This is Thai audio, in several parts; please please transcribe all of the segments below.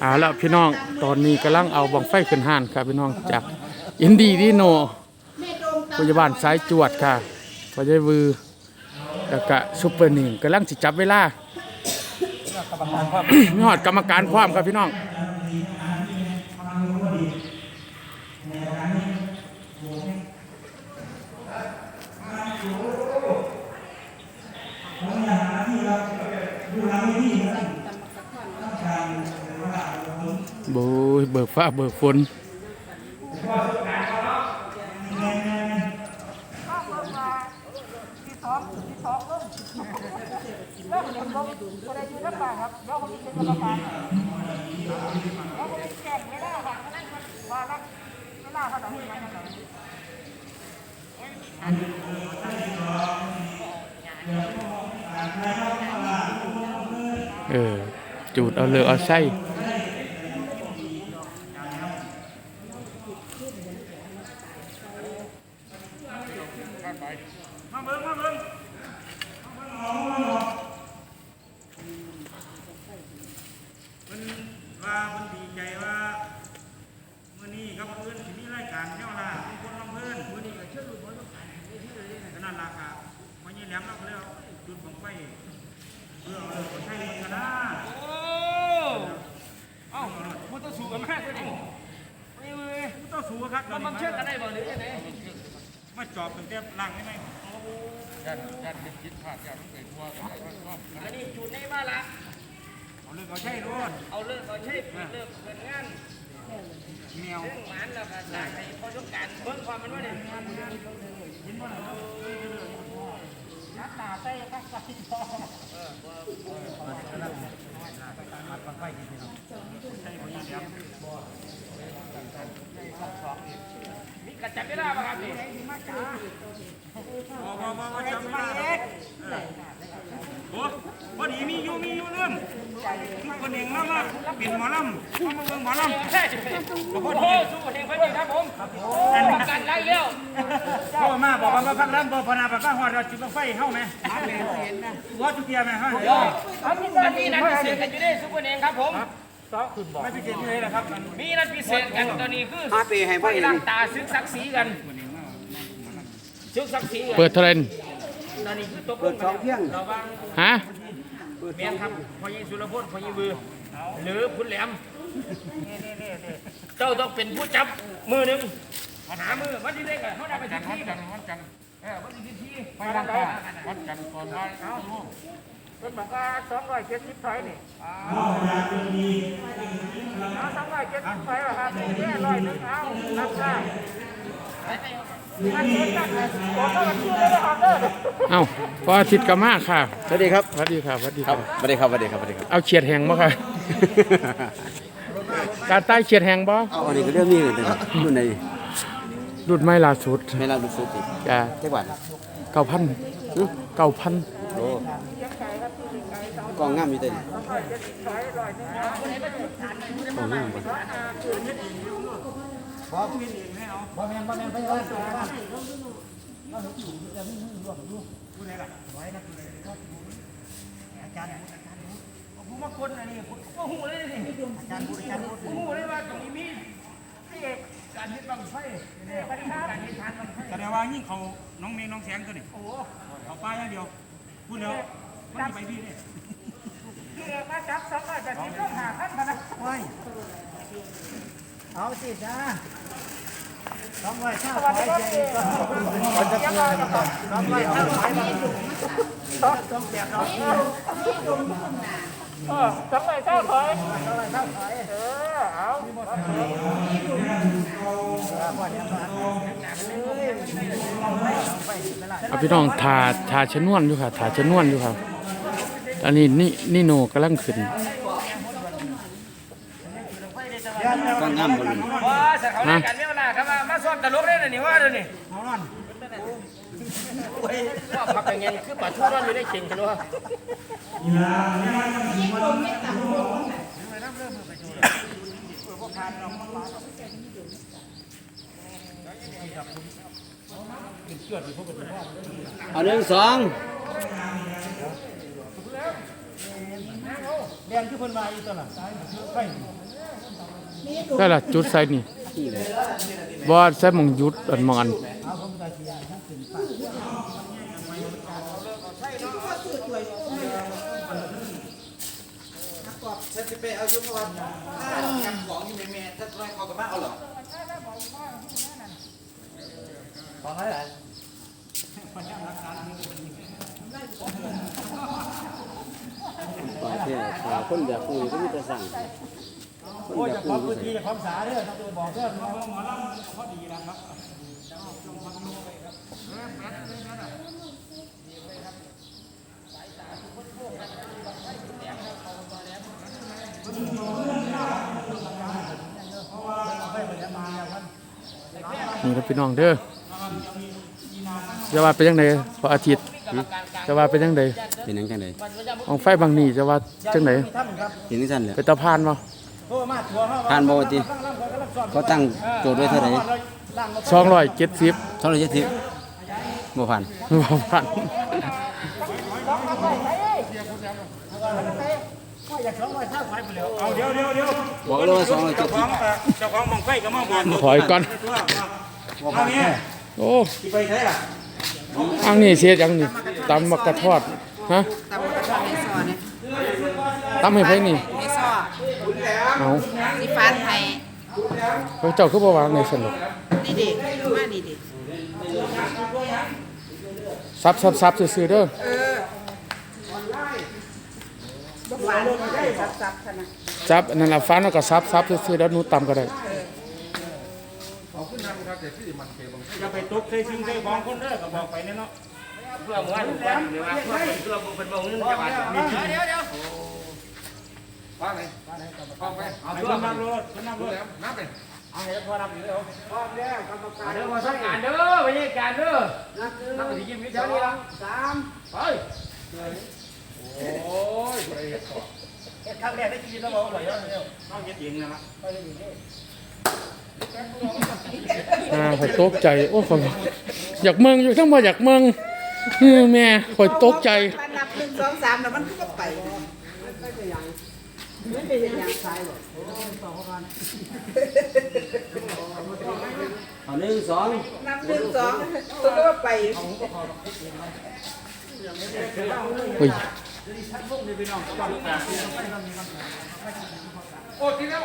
เอาละพี่น้องตอนนี้กำลังเอาบังไฟขึ้นห่านครับพี่น้องจากอินดีดีโนพยาบาลสายจวดค่ะพยาบือแล้วก็ซุปเปอร์หนึ่งกำลังจิจับเวลายอดกรรมการความครับพี่น้อง โบยเบิก ฟ้าเบิกฝนเออจูดเอาเลยเอาไส้ มาเบิ่งมาเบิ่งมัน ว่ามันดีใจว่ามื้อนี้กับเพื่อนที่มีรายการแนวล่ะมีคนลำเพิ่นมื้อนี้ก็เชิญลูกบอลลูกการเวทีเลยก็นั่นล่ะครับวันนี้แหลมเราก็เลยเอาจุดบังไฟเพื่อเอาคนไทยมันก็ได้โอ้เอ้ามันต้องสู้กันมากเลยนี่ไม่เว้ยมันต้องสู้ครับมันมันเชื่อกันได้บ่หรือยังไงมาจอบตั้งแต่หลังได้ไหมอันนี้จุดในบ้านละ เอาเรื่องเอาใช่รถเอาเลิกเอาใช้ปิดเลิกเปิดงานแมวเรื่องหมันแล้วก็สร้างให้พอต้องการเบิ่งความมันว่าเนี่ยนักตาใส่ก็ใส่พอมีกระจับเวลาป่ะครับนี่บ่บ่บ่บ่จำมาเองโอ้พอดีมีอยู่มีอยู่เรื่อง คนเองมามาเปลี่ยนหมอลำมามาเบิ่งหมอลำใช่โอ้โหสู้เองเพิ่นนี่ครับผมประกันไล่แล้วพ่อมาบอกว่ามาพักลำบ่พนาไปฟังฮอดเราจิบไฟเฮาไหมว่าจุเตียไหมฮะมันมีนัดพิเศษกันอยู่ในซุปเปอร์เองครับผมไม่พิเศษที่ไหนล่ะครับ มีนัดพิเศษกันตอนนี้คือห้าปีให้พ่อไปเองล้างตาซึกศักดิ์ศรีกันซึกศักดิ์ศรีกันเปิดเทรนตอนนี้คือตกลเปิงดกัสอนงเที่ยงระวังฮะ เมียนครับพอยิงสุรพลพอยิงบือ หรือคุณแหลม เจ้าต้องเป็นผู้จับมือหนึ่งหามือวันที่เล็กอะเขาได้ไปที่ที่กันวันจันทร์เออวันที่ที่ไปล้างตาวันจันทร์ก่อนบ่ายเอาเป็นบอกว่าสองร้อยเจ็ดสิบไฟนี่เอาสองร้อยเจ็ดสิบไฟเหรอครับแค่ร้อยหนึ่งเอารับได้มัน เจ็ดกันเลยบอกว่ามันชื่อเลยนะครับเด้อเอ้าพออาทิตย์ก็มาค่ะสวัสดีครับสวัสดีครับสวัสดีคครัรับบสวัสดีครับสวัสดีครับสวัสดีครับเอาเฉียดแหงบ่ค่ะการใต้เฉียดแหงบ่เอาอันนี้ก็เรื่องนี้เลยนะครับอยู่ในรุ่นไม้ล่าสุดเมลาลูซูติจะเท่าไหร่เก้าพันเก้าพันโอ้กองงามอยู่ตัวนี้กองงามบ่ ผมว่าคนอันนี้ผมก็หูเลยนี่อาจารย์พูดอาจารย์พูดหูเลยว่าตรงนี้มีพี่เอกการเฮ็ดบังไฟเนี่ยปฏิภาณการเฮ็ดทานบังไฟแสดงว่ายิ่งเขาน้องเมงน้องแสงตัวนี้โอ้เขาป้าอย่างเดียวพูดแล้วมันไปพี่เนี่ยพี่เอกมาจับสองร้อยแปดสิบต้องหาท่านมานะ เอาสิจ้าสองร้อยห้าวัสดีครับพี่ยังไงครับสองร้อยห้าร้อยต้องต้องแจกเราเออสองร้อยเท่าถอยสองร้อยเท่าถอยเออเอาเอาพี่น้องทาทาชนวนอยู่ค่ะทาชนวนอยู่ครับอันนี้นี่นี่โนกำลังขึ้น กองามบ่ลุงว่าสักเขาในการเมียเวลาครับว่ามาซ้อมตลกได้เลยนี่ว่าเดี๋ยวนี้ว่าพักเป็นไงคือปัดทุร้อนอยู่ได้เก่งกันวะเอาหนึ่งสองแดงที่เพิ่นมาอีกตัวน่ะไฟ ได้ละจุดใส่นี่บ่ใส่มองยุดอันมองอันฉันจะไปเอายุพรถ้าทำของอยู่ในเมนถ้าไรเขากับมาเอาหรอของอะไรล่ะปล่อยแค่ขาคนแบบคุยก็มีแต่สั่งคน โอ้ยจะคุอยพื้นสั่งที่ความสะอาดเด้อต้องไปบอกเด้อนี่ครับพี่น้องเด้อจะว่าเป็นยังไงพออาทิตย์จะว่าเป็นยังไงเป็นยังจังไดของไฟบางนี่จะว่าจังไหนเป็นจังซั่นแหละไปตะพานมา ผ่านบ่ว่าติ เขาตั้งโจทย์ไว้เท่าไหร่สองร้อยเจ็ดสิบเท่าไหร่จะทิบบ่ผ่านบ่ผ่านอยากสองร้อยเท่าไฟไปแล้วเอาเดี๋ยวเดี๋ยวเดี๋ยวบอกเลยว่าสองร้อยเจ็เจ้าดขสิอบงเจ้าของบังไฟก็มาบอกถอยก่อนเอาเนี่ยโอ้สิไปใช้ล่ะอังนี่เสียจังนี่ตำมักกระทอดฮะตำกระชอนในซอเนี่ยตำให้ไผนี่ในซอ เอาสีฟ้าไทยพระเจ้าคือบ่วางในสนุกนี่เด็กมานี่เด็กซับซับซับซื่อๆเด้อเออบ่หวานได้ซับซับๆขนาดซับอันนั่นล่ะฟันแล้วก็ซับซับซื่อๆแล้วหนูตำก็ได้จะไปตกใส่สิ่งใส่ของคนเด้อก็บอกไปแน่เนาะเพื่อหมู่บ้านหมู่บ้านหรือว่าเพื่อเพื่อเพิ่นบ่เงินจังหวัดเดี๋ยวเดี๋ยวว่าไงเอาไปเอา ให้ เพื่ ค อ นนั่งรถนั่งรถนับไปเอาให้พอนับอยู่เด้อพร้อมแล้วกรรมการเด้อมาสักการเด้อไปยังการเด้อนับนับไปยิ้มนิดเดียวนี่ละสามไปโอ้ยครั้งแรกได้กินแล้วบอกอร่อยแล้วเอาเย็ดเย็นนะล่ะอ่าข่อยตกใจ โอ้ข่อยอยากเมืองอยู่ทั้งบ่อยากเมืองแม่ข่อยตกใจปานนับหนึ่งสองสามแล้วมันก็ไปไม่เป็นอย่างใช่หรอก เอาหนึ่งสองนับหนึ่งสองตัวก็ไปเฮ้ยโอ้ทีแล้ว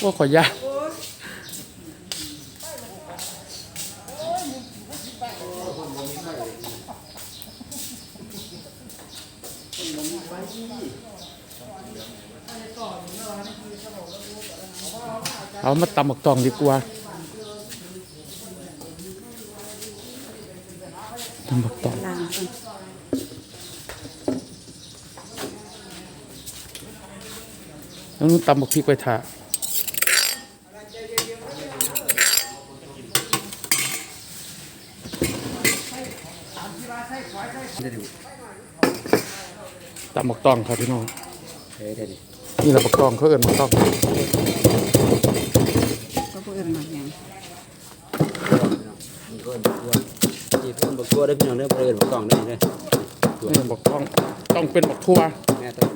โอ้ข่อยยา เอามาตำหมักตองดีกว่าตำหมักตองแล้วนู้นตำหมักพริกไปถ่าตำหมักตองครับพี่น้องเฮ้ยได้ดินี่แหละหมักตองเขาเอิ้นหมักตอง ก็พูดกันมาอย่างมันก็บักตัวนี่เพิ่นบักตัวได้พี่น้องเด้อบ่ได้เอิ้นบักต้องได้เด้อนี่หมักตองต้องเป็นหมักทั่วแม่ต้อง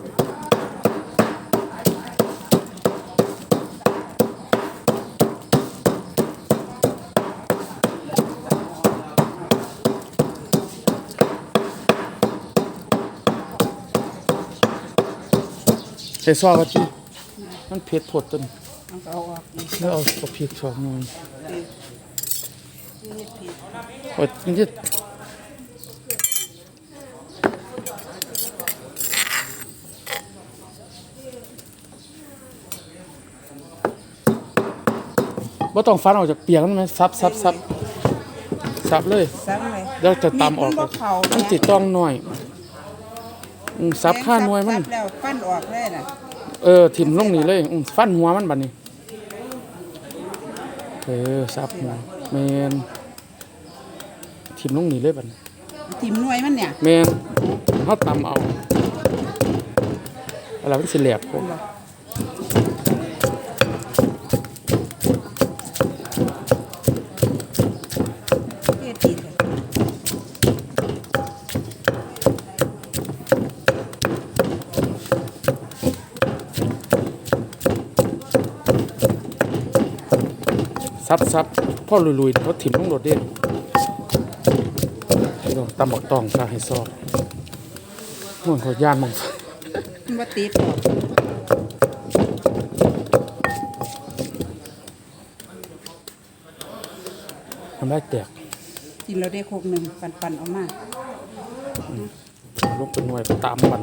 ใส่ซอสกะทิมันเผ็ดโพดต้น แล้วเอากระพริกสองหน่อยนี่ผิดโอ้ยมันจะบ่ต้องฟันออกจากเปียกมันไหมซับซับซับซับเลยซับเลยแล้วจะตำออก มันบ่เข้ามันแม่ติดต้องหน่อยอืมซับข้าหน่วยมันซับแล้วปั้นออกเลยน่ะเออ ถิ่มลงนี่เลยอืมฟันหัวมันบัดนี้ เออซับหัวแมนถิ่มลงนี่เลยบัดนี้ทิมหน่วยมันเนี่ย แมนเขาตำเอาอะไรมันสิแหลบพวก ซับซับพ่อลุยๆเขาถิ่มลงรถเด้พี่น้องตำบักตองซะให้ซอบมันขอย่านมองมันบ่ติดออกทำได้แตกกินเราได้โคกหนึ่งปันปันๆเอามาลงเป็นหน่วยตามมัน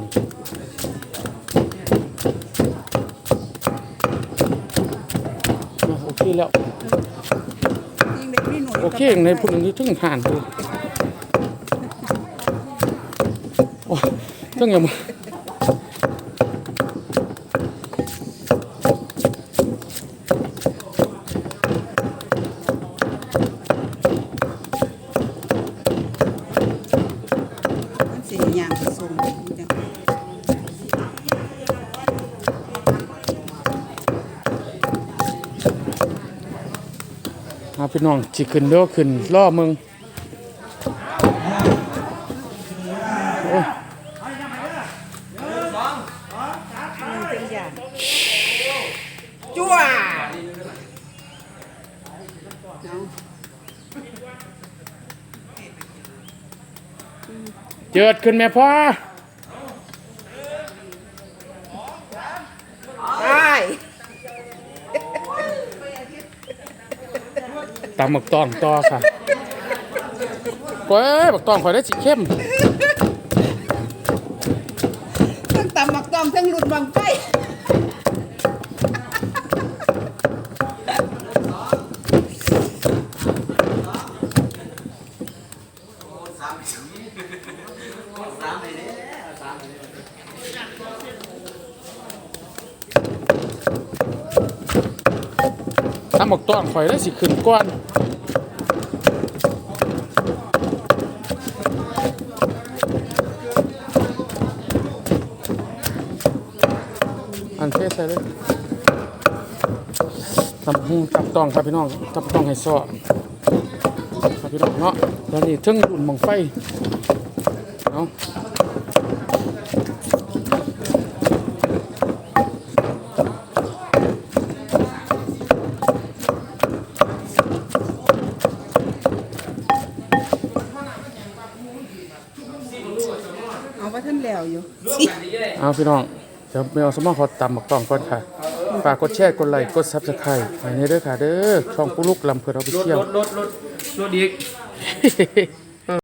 อะโอเคแล้ว ยิ่งเด็กนี่หน่วย โอเคในพูดอันนี้ถึงผ่านดูโอ้ยต้องอย่างมา มันสิย่างผสมจัง เอา พี่น้องจิขึ้นเด้อขึ้นล่อมึงโอ้ยเป็นอย่างจั่วเอาเจิดขึ้นแม่พ่อ ตำบักตองต่อค่ะเว้ยบักตองข่อยได้สีเข้มทั้งตำหมักต้องทั้งหลุดบังไฟตำบักตองข่อยได้สิขึ้นก้อนอันเทใส่เลยตำหูตำตองครับพี่น้องตำตองให้ซ้อครับพี่น้องเนาะแล้วนี่ถึงรุ่นบังไฟเอาเอาไว้ท่านแล้วอยู่ เอาพี่น้อง เดี๋ยวไม่เอาสมองขอตำบักตองก่อนค่ะฝากกดแชร์กดไลค์กดซับสไครต์ให้ในเด้อค่ะเด้อช่องปุ๊ลุกลำเพื่อเราไปเที่ยวรถรถรถรถอีก